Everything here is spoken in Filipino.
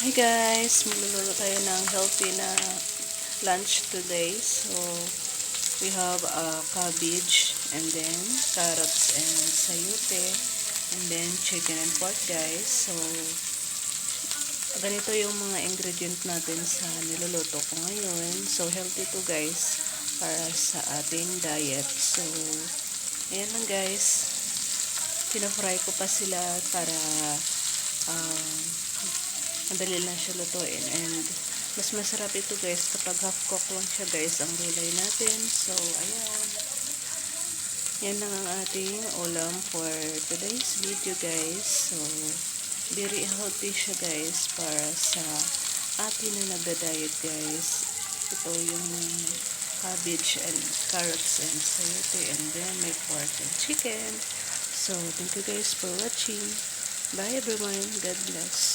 Hi guys, magluluto tayo ng healthy na lunch today. So, we have uh, cabbage and then carrots and sayote and then chicken and pork guys. So, ganito yung mga ingredient natin sa niluluto ko ngayon. So, healthy to guys para sa ating diet. So, ayan lang guys. Pinafry ko pa sila para um, madali lang siya lutuin and mas masarap ito guys kapag half cook lang siya guys ang gulay natin. So ayan. Yan lang ang ating ulam for today's video guys. So very healthy siya guys para sa atin na nagda-diet guys. Ito yung cabbage and carrots and sayote and then may pork and chicken. So thank you guys for watching. Bye everyone. God bless